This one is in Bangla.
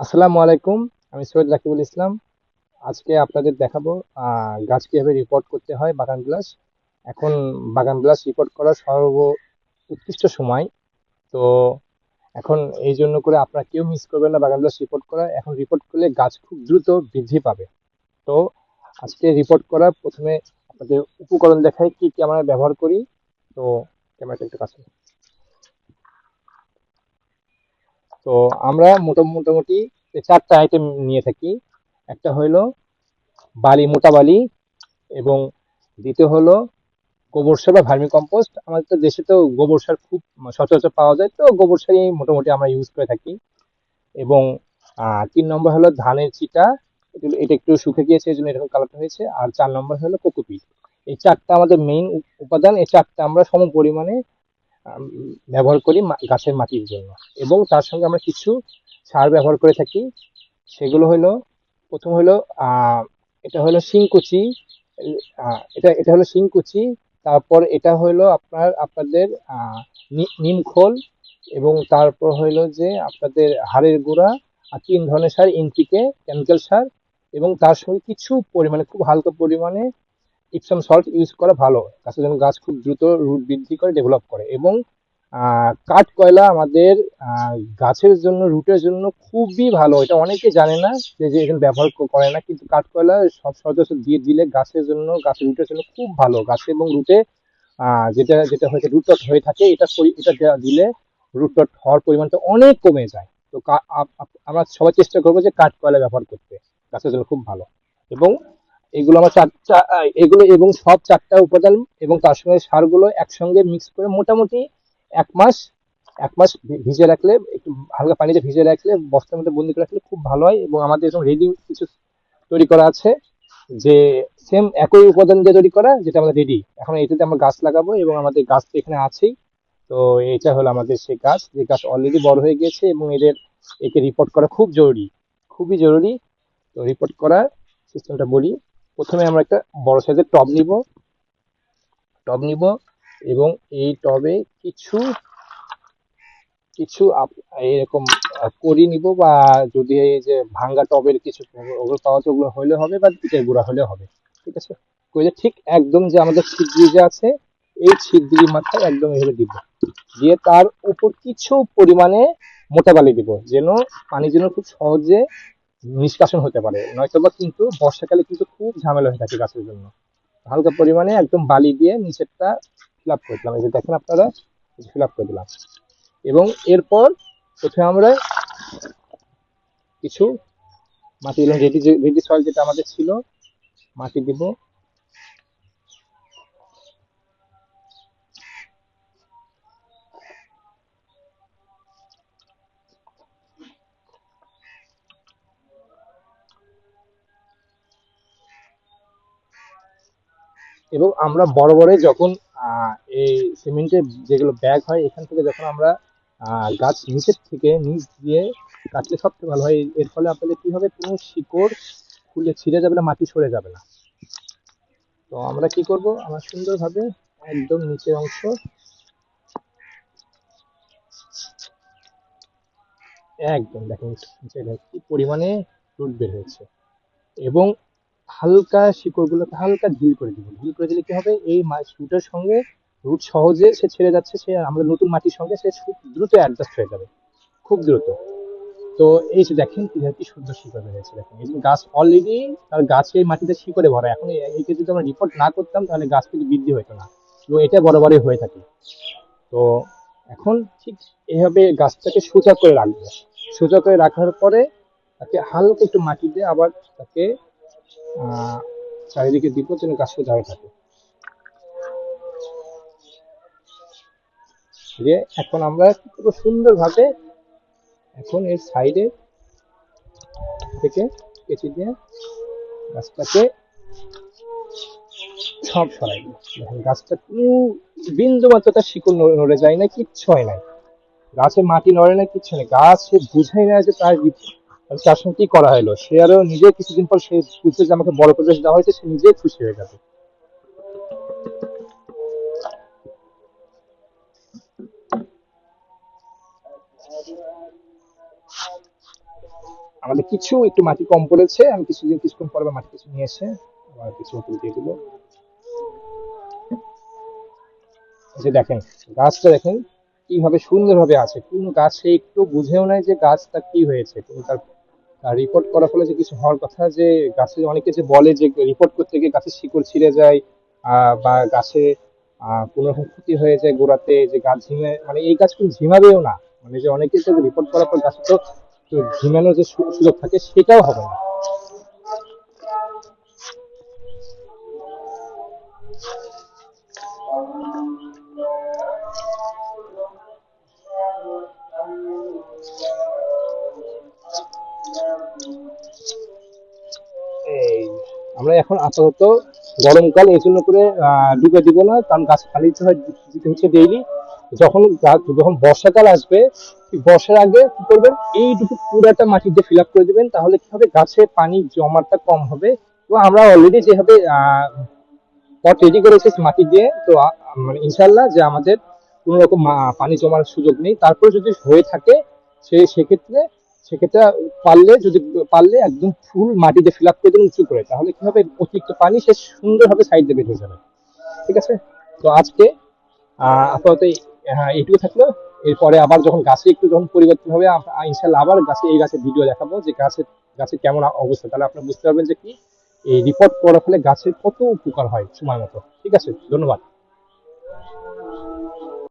আসসালামু আলাইকুম, আমি সৈয়দ রাকিবুল ইসলাম। আজকে আপনাদের দেখাবো গাছ কীভাবে রিপোর্ট করতে হয় বাগান বিলাস এখন বাগান বিলাস রিপোর্ট করার সর্ব উৎকৃষ্ট সময়। তো এখন এই জন্য করে আপনারা কেউ মিস করবেন না বাগান বিলাস রিপোর্ট করা। এখন রিপোর্ট করলে গাছ খুব দ্রুত বৃদ্ধি পাবে। তো আজকে রিপোর্ট করা প্রথমে আপনাদের উপকরণ দেখায় কি কি আমরা ব্যবহার করি। তো ক্যামেরাটা একটু কাছে। তো আমরা মোটা, মোটামুটি চারটা আইটেম নিয়ে থাকি। একটা হলো বালি, মোটা বালি এবং দ্বিতীয় হলো গোবর সার বা ভার্মি কম্পোস্ট। আমাদের তো দেশে তো গোবর সার খুব সচরাচর পাওয়া যায়, তো গোবর সারই মোটামুটি আমরা ইউজ করে থাকি। এবং তিন নম্বর হলো ধানের চিটা এটা একটু শুকে গিয়েছে এই জন্য এরকম কালারটা হয়েছে। আর চার নম্বর হলো কোকোপিট। এই চারটা আমাদের মেইন উপাদান। এই চারটা আমরা সম পরিমাণে ব্যবহার করি গাছের মাটির জন্য। এবং তার সঙ্গে আমরা কিছু সার ব্যবহার করে থাকি। সেগুলো হলো, প্রথম হলো এটা হলো শিংকুচি এটা এটা হলো শিংকুচি, তারপর এটা হলো আপনার, আপনাদের নিমখোল এবং তারপর হলো যে আপনাদের হাড়ের গুঁড়া আর তিন ধরনের সার এনপিকে কেমিক্যাল সার, এবং তার সঙ্গে কিছু পরিমাণে, খুব হালকা পরিমাণে ইপসাম সল্ট ইউজ করা ভালো। গাছের জন্য গাছ খুব দ্রুত রুট বৃদ্ধি করে ডেভেলপ করে এবং কাঠ, কয়লা আমাদের গাছের জন্য রুটের জন্য খুবই ভালো। এটা অনেকে জানে না যে যে এখানে ব্যবহার করে না, কিন্তু কাঠ, কয়লা সব সদস্য দিয়ে দিলে গাছের জন্য গাছের রুটের জন্য খুব ভালো। গাছে এবং রুটে যেটা যেটা হয়েছে রুট হয়ে থাকে, এটা এটা দিলে রুট হওয়ার পরিমাণটা অনেক কমে যায়। তো আমরা সবাই চেষ্টা করব যে কাঠ, কয়লা ব্যবহার করতে। গাছের জন্য খুব ভালো। এবং এগুলো আমার চার চা- আহ, এগুলো এবং সব চারটা উপাদান এবং তার সঙ্গে সারগুলো একসঙ্গে মিক্স করে মোটামুটি এক মাস এক মাস ভিজে রাখলে একটু হালকা পানিতে ভিজে রাখলে বস্তার মধ্যে বন্দি করে রাখলে খুব ভালো হয় এবং আমাদের এরকম রেডি কিছু তৈরি করা আছে যে সেম একই উপাদান দিয়ে তৈরি করা যেটা আমাদের রেডি এখন এটাতে আমরা গাছ লাগাবো এবং আমাদের গাছ তো এখানে আছেই। তো এটা হলো আমাদের সেই গাছ যে গাছ অলরেডি বড় হয়ে গেছে এবং এদের একে রিপোর্ট করা খুব জরুরি খুবই জরুরি। তো রিপোর্ট করার সিস্টেমটা বলি। প্রথমে আমরা একটা বড় সাইজের টব নিব। টব নিব এবং এই টবে কিছু কিছু এরকম করি নিব বা যদি এই যে ভাঙ্গা টবের কিছু ওগুলো পাওয়া যায়, ওগুলো হবে বা ইটের গুঁড়া হলে হবে। ঠিক আছে? করে ঠিক একদম যে আমাদের ছিদ্রি যে আছে, এই ছিদ্রি মাথায় একদম এভাবে দিব। দিয়ে তার উপর কিছু পরিমাণে মোটা বালি দিব, যেন পানি যেন খুব সহজে নিষ্কাশন হতে পারে। নয়তো বা কিন্তু বর্ষাকালে কিন্তু খুব ঝামেলা হয়ে থাকে গাছের জন্য। হালকা পরিমাণে একদম বালি দিয়ে নিচেরটা ফিল আপ করে দিলাম। এই যে দেখেন আপনারা ফিল আপ করে দিলাম। এবং এরপর প্রথমে আমরা কিছু মাটি রেডি রেডি সয়েল যেটা আমাদের ছিল, মাটি দিব। এবং আমরা বড় বড় যখন এই সিমেন্টের যেগুলো ব্যাগ হয়, এখান থেকে যখন আমরা গাছ নিচের থেকে নিচ দিয়ে কাটলে সবচেয়ে ভালো হয়। এর ফলে আপনাদের কি হবে? কোনো শিকড় খুলে ছিঁড়ে যাবে না, মাটি সরে যাবে না। তো আমরা কি করব? আমরা সুন্দরভাবে একদম নিচের অংশ একদম দেখেন, কি পরিমাণে রুট বের হয়েছে। এবং হালকা শিকড়গুলোকে হালকা ঢিল করে দিব। ঢিল করে দিলে কি হবে? এই রুটের সঙ্গে রুট সহজে সে ছেড়ে যাচ্ছে, সে আমরা নতুন মাটির সঙ্গে সে খুব দ্রুত অ্যাডজাস্ট হয়ে যাবে। খুব দ্রুত। তো এই যে দেখেন কি সুন্দর শিকড় বের হয়েছে দেখেন। এই গাছ অলরেডি তার গাছে মাটিতে শিকড়ে ভরা। এখন এই- এইকে যদি আমরা রিপোর্ট না করতাম, তাহলে গাছ কিন্তু বৃদ্ধি হতো না। এবং এটা বরাবরই হয়ে থাকে। তো এখন ঠিক এইভাবে গাছটাকে সোজা করে রাখব। সোজা করে রাখার পরে তাকে হালকা একটু মাটি দিয়ে আবার তাকে চারিদিকে দিব যেন গাছ সোজা হয়ে থাকে। দিয়ে এখন আমরা করব? সুন্দরভাবে এখন এর সাইডে থেকে কেচি দিয়ে গাছটাকে সব সরাই দেখেন, গাছটা কোনো বিন্দু মাত্র তার শিকড় নড়ে যায় না, কিচ্ছু হয় না। গাছে মাটি নড়ে না, কিচ্ছু নেই গাছ বুঝাই না যে তার বি- কি করা হলো। সে আরও নিজে কিছুদিন পর সে বুঝতে যে আমাকে বড় পরিবেশ দেওয়া হয়েছে, সে নিজেই খুশি হয়ে যাবে। আমাদের কিছু একটু মাটি কম পড়েছে, আমি কিছুদিন, কিছুক্ষণ পরে মাটি কিছু নিয়ে এসে আবার কিছু উপরে দিয়ে এই যে দেখেন, গাছটা দেখেন, কীভাবে সুন্দরভাবে আছে। কোনো গাছে একটু বুঝেও নাই যে গাছটা কি হয়েছে, কোনো তার রিপোর্ট করার ফলে যে কিছু হওয়ার কথা যে গাছে অনেকে যে বলে যে রিপোর্ট করতে গিয়ে গাছের শিকড় ছিঁড়ে যায় বা গাছে কোনো রকম ক্ষতি হয়ে যায় গোড়াতে, যে গাছ ঝিমে মানে এই গাছ কিন্তু ঝিমাবেও না। মানে যে অনেকে যে রিপোর্ট করার পর গাছে তো ঝিমানোর যে সুযোগ থাকে সেটাও হবে না। এখন আপাতত গরমকাল, এই জন্য করে ডুবে দিব না। কারণ গাছ খালি দিতে হচ্ছে ডেইলি যখন যখন বর্ষাকাল আসবে বর্ষার আগে কি করবেন? এইটুকু পুরাটা মাটি দিয়ে ফিল করে দিবেন, তাহলে কি হবে? গাছে পানি জমাটা কম হবে। তো আমরা অলরেডি যেভাবে পট রেডি করেছি মাটি দিয়ে, তো মানে ইনশাল্লাহ যে আমাদের কোনো রকম পানি জমার সুযোগ নেই। তারপরে যদি হয়ে থাকে, সে, সেক্ষেত্রে সেক্ষেত্রে পারলে, যদি পারলে একদম ফুল মাটিতে ফিল আপ করে দেবেন উঁচু করে। তাহলে কি হবে? অতিরিক্ত পানি সে সুন্দরভাবে সাইড দিয়ে বের হয়ে যাবে। ঠিক আছে? তো আজকে আপাতত হ্যাঁ এইটুকু থাকল। এরপরে আবার যখন গাছে একটু যখন পরিবর্তন হবে ইনশাল্লাহ আবার গাছে, এই গাছের ভিডিও দেখাবো যে গাছের গাছের কেমন অবস্থা। তাহলে আপনারা বুঝতে পারবেন যে কি, এই রিপোর্ট করার ফলে গাছের কত উপকার হয় সময় মতো। ঠিক আছে? ধন্যবাদ।